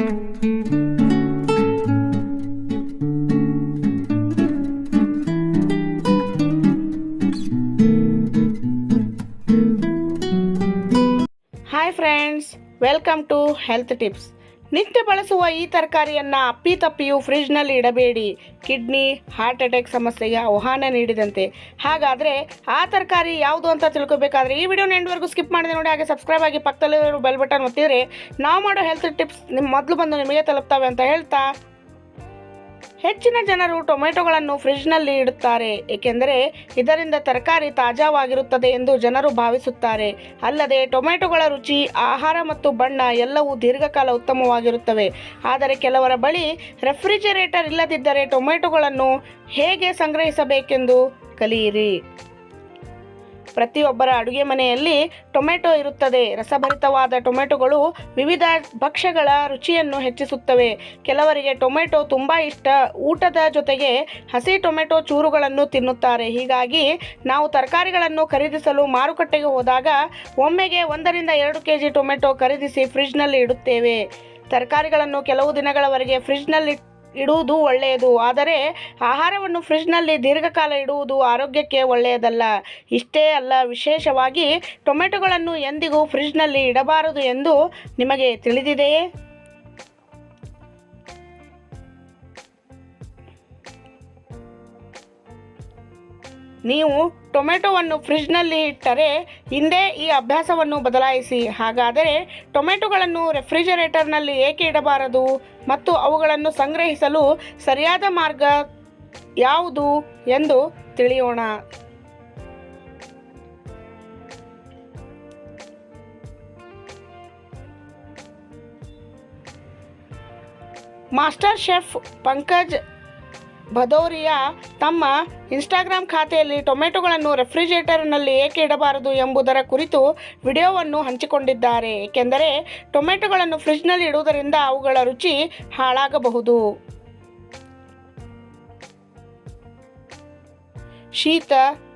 Hi friends welcome to health tips ನಿತ್ಯ ಬಳಸುವ ಈ ತರಕಾರಿಯನ್ನು ಅಪ್ಪಿತಪ್ಪಿಯು ಫ್ರಿಜ್ನಲ್ಲಿ ಇಡಬೇಡಿ. ಕಿಡ್ನಿ, ಹಾರ್ಟ್ ಅಟ್ಯಾಕ್ ಸಮಸ್ಯೆಗೆ ಆಹ್ವಾನ ನೀಡಿದಂತೆ. ಹಾಗಾದರೆ ಆ ತರಕಾರಿ ಯಾವುದು ಅಂತ ತಿಳ್ಕೊಬೇಕಾದ್ರೆ ಈ ವಿಡಿಯೋನ ಎಂಡ್ವರೆಗೂ ಸ್ಕಿಪ್ ಮಾಡಿದೆ ನೋಡಿ, ಹಾಗೆ ಸಬ್ಸ್ಕ್ರೈಬ್ ಆಗಿ ಪಕ್ಕದಲ್ಲಿರೋ ಬೆಲ್ ಬಟನ್ ಒತ್ತಿದರೆ ನಾವು ಮಾಡೋ ಹೆಲ್ತ್ ಟಿಪ್ಸ್ ನಿಮ್ಮ ಮೊದಲು ಬಂದು ನಿಮಗೆ ತಲುಪ್ತವೆ ಅಂತ ಹೇಳ್ತಾ ಹೆಚ್ಚಿನ ಜನರು ಟೊಮೆಟೊಗಳನ್ನು ಫ್ರಿಜ್ನಲ್ಲಿ ಇಡುತ್ತಾರೆ, ಏಕೆಂದರೆ ಇದರಿಂದ ತರಕಾರಿ ತಾಜಾವಾಗಿರುತ್ತದೆ ಎಂದು ಜನರು ಭಾವಿಸುತ್ತಾರೆ. ಅಲ್ಲದೆ ಟೊಮೆಟೊಗಳ ರುಚಿ, ಆಹಾರ ಮತ್ತು ಬಣ್ಣ ಎಲ್ಲವೂ ದೀರ್ಘಕಾಲ ಉತ್ತಮವಾಗಿರುತ್ತವೆ. ಆದರೆ ಕೆಲವರ ಬಳಿ ರೆಫ್ರಿಜರೇಟರ್ ಇಲ್ಲದಿದ್ದರೆ ಟೊಮೆಟೊಗಳನ್ನು ಹೇಗೆ ಸಂಗ್ರಹಿಸಬೇಕೆಂದು ಕಲಿಯಿರಿ. ಪ್ರತಿಯೊಬ್ಬರ ಅಡುಗೆ ಮನೆಯಲ್ಲಿ ಟೊಮೆಟೊ ಇರುತ್ತದೆ. ರಸಭರಿತವಾದ ಟೊಮೆಟೊಗಳು ವಿವಿಧ ಭಕ್ಷ್ಯಗಳ ರುಚಿಯನ್ನು ಹೆಚ್ಚಿಸುತ್ತವೆ. ಕೆಲವರಿಗೆ ಟೊಮೆಟೊ ತುಂಬ ಇಷ್ಟ. ಊಟದ ಜೊತೆಗೆ ಹಸಿ ಟೊಮೆಟೊ ಚೂರುಗಳನ್ನು ತಿನ್ನುತ್ತಾರೆ. ಹೀಗಾಗಿ ನಾವು ತರಕಾರಿಗಳನ್ನು ಖರೀದಿಸಲು ಮಾರುಕಟ್ಟೆಗೆ ಹೋದಾಗ ಒಮ್ಮೆಗೆ ಒಂದರಿಂದ ಎರಡು ಕೆ ಜಿ ಟೊಮೆಟೊ ಖರೀದಿಸಿ ಫ್ರಿಜ್ನಲ್ಲಿ ಇಡುತ್ತೇವೆ. ತರಕಾರಿಗಳನ್ನು ಕೆಲವು ದಿನಗಳವರೆಗೆ ಫ್ರಿಜ್ನಲ್ಲಿ ಇಡುವುದು ಒಳ್ಳೆಯದು. ಆದರೆ ಆಹಾರವನ್ನು ಫ್ರಿಜ್ನಲ್ಲಿ ದೀರ್ಘಕಾಲ ಇಡುವುದು ಆರೋಗ್ಯಕ್ಕೆ ಒಳ್ಳೆಯದಲ್ಲ. ಇಷ್ಟೇ ಅಲ್ಲ, ವಿಶೇಷವಾಗಿ ಟೊಮೆಟೊಗಳನ್ನು ಎಂದಿಗೂ ಫ್ರಿಜ್ನಲ್ಲಿ ಇಡಬಾರದು ಎಂದು ನಿಮಗೆ ತಿಳಿದಿದೆಯೇ? ನೀವು ಟೊಮೆಟೊವನ್ನು ಫ್ರಿಜ್ನಲ್ಲಿ ಇಟ್ಟರೆ ಹಿಂದೆ ಈ ಅಭ್ಯಾಸವನ್ನು ಬದಲಾಯಿಸಿ. ಹಾಗಾದರೆ ಟೊಮೆಟೊಗಳನ್ನು ರೆಫ್ರಿಜರೇಟರ್ನಲ್ಲಿ ಏಕೆ ಇಡಬಾರದು ಮತ್ತು ಅವುಗಳನ್ನು ಸಂಗ್ರಹಿಸಲು ಸರಿಯಾದ ಮಾರ್ಗ ಯಾವುದು ಎಂದು ತಿಳಿಯೋಣ. ಮಾಸ್ಟರ್ ಶೆಫ್ ಪಂಕಜ್ ಭದೌರಿಯಾ ತಮ್ಮ ಇನ್ಸ್ಟಾಗ್ರಾಮ್ ಖಾತೆಯಲ್ಲಿ ಟೊಮೆಟೊಗಳನ್ನು ರೆಫ್ರಿಜರೇಟರ್ನಲ್ಲಿ ಏಕೆ ಇಡಬಾರದು ಎಂಬುದರ ಕುರಿತು ವಿಡಿಯೋವನ್ನು ಹಂಚಿಕೊಂಡಿದ್ದಾರೆ. ಏಕೆಂದರೆ ಟೊಮೆಟೊಗಳನ್ನು ಫ್ರಿಜ್ನಲ್ಲಿ ಇಡುವುದರಿಂದ ಅವುಗಳ ರುಚಿ ಹಾಳಾಗಬಹುದು. ಶೀತ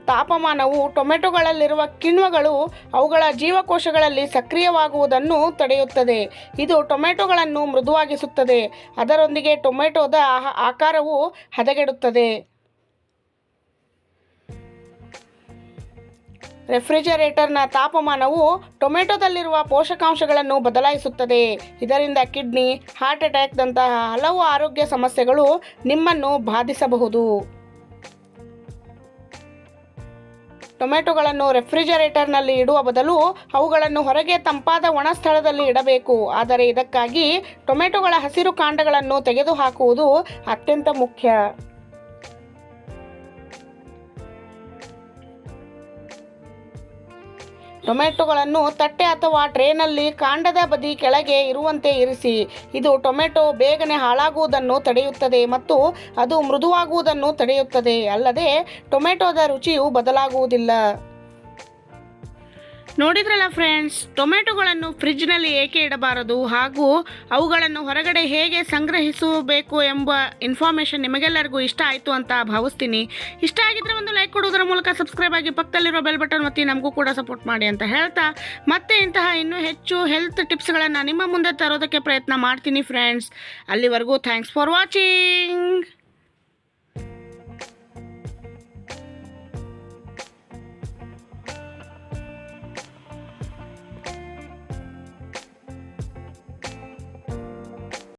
ತಾಪಮಾನವು ಟೊಮೆಟೊಗಳಲ್ಲಿರುವ ಕಿಣ್ವಗಳು ಅವುಗಳ ಜೀವಕೋಶಗಳಲ್ಲಿ ಸಕ್ರಿಯವಾಗುವುದನ್ನು ತಡೆಯುತ್ತದೆ. ಇದು ಟೊಮೆಟೊಗಳನ್ನು ಮೃದುವಾಗಿಸುತ್ತದೆ. ಅದರೊಂದಿಗೆ ಟೊಮೆಟೊದ ಆಕಾರವು ಹದಗೆಡುತ್ತದೆ. ರೆಫ್ರಿಜರೇಟರ್ನ ತಾಪಮಾನವು ಟೊಮೆಟೊದಲ್ಲಿರುವ ಪೋಷಕಾಂಶಗಳನ್ನು ಬದಲಾಯಿಸುತ್ತದೆ. ಇದರಿಂದ ಕಿಡ್ನಿ, ಹಾರ್ಟ್ ಅಟ್ಯಾಕ್ದಂತಹ ಹಲವು ಆರೋಗ್ಯ ಸಮಸ್ಯೆಗಳು ನಿಮ್ಮನ್ನು ಬಾಧಿಸಬಹುದು. ಟೊಮೆಟೊಗಳನ್ನು ರೆಫ್ರಿಜರೇಟರ್ನಲ್ಲಿ ಇಡುವ ಬದಲು ಅವುಗಳನ್ನು ಹೊರಗೆ ತಂಪಾದ ಒಣ ಸ್ಥಳದಲ್ಲಿ ಇಡಬೇಕು. ಆದರೆ ಇದಕ್ಕಾಗಿ ಟೊಮೆಟೊಗಳ ಹಸಿರು ಕಾಂಡಗಳನ್ನು ತೆಗೆದುಹಾಕುವುದು ಅತ್ಯಂತ ಮುಖ್ಯ. ಟೊಮೆಟೊಗಳನ್ನು ತಟ್ಟೆ ಅಥವಾ ಟ್ರೇನಲ್ಲಿ ಕಾಂಡದ ಬದಿ ಕೆಳಗೆ ಇರುವಂತೆ ಇರಿಸಿ. ಇದು ಟೊಮೆಟೊ ಬೇಗನೆ ಹಾಳಾಗುವುದನ್ನು ತಡೆಯುತ್ತದೆ ಮತ್ತು ಅದು ಮೃದುವಾಗುವುದನ್ನು ತಡೆಯುತ್ತದೆ. ಅಲ್ಲದೆ ಟೊಮೆಟೊದ ರುಚಿಯು ಬದಲಾಗುವುದಿಲ್ಲ. ನೋಡಿದ್ರಲ್ಲ ಫ್ರೆಂಡ್ಸ್ ಟೊಮೆಟೊಗಳನ್ನು ಫ್ರಿಜ್ನಲ್ಲಿ ಏಕೆ ಇಡಬಾರದು? ಹಾಗೂ ಅವುಗಳನ್ನು ಹೊರಗಡೆ ಹೇಗೆ ಸಂಗ್ರಹಿಸಬೇಕು ಎಂಬ ಇನ್ಫಾರ್ಮೇಷನ್ ನಿಮಗೆಲ್ಲರಿಗೂ ಇಷ್ಟ ಆಯಿತು ಅಂತ ಭಾವಿಸ್ತೀನಿ. ಇಷ್ಟ ಆಗಿದ್ರೆ ಒಂದು ಲೈಕ್ ಕೊಡೋದ್ರ ಮೂಲಕ ಸಬ್ಸ್ಕ್ರೈಬ್ ಆಗಿ ಪಕ್ಕದಲ್ಲಿರೋ ಬೆಲ್ ಬಟನ್ ಒತ್ತಿ ನಮಗೂ ಕೂಡ ಸಪೋರ್ಟ್ ಮಾಡಿ ಅಂತ ಹೇಳ್ತಾ, ಮತ್ತೆ ಇಂತಹ ಇನ್ನೂ ಹೆಚ್ಚು ಹೆಲ್ತ್ ಟಿಪ್ಸ್ಗಳನ್ನು ನಿಮ್ಮ ಮುಂದೆ ತರೋದಕ್ಕೆ ಪ್ರಯತ್ನ ಮಾಡ್ತೀನಿ ಫ್ರೆಂಡ್ಸ್ ಅಲ್ಲಿವರೆಗೂ ಥ್ಯಾಂಕ್ಸ್ ಫಾರ್ ವಾಚಿಂಗ್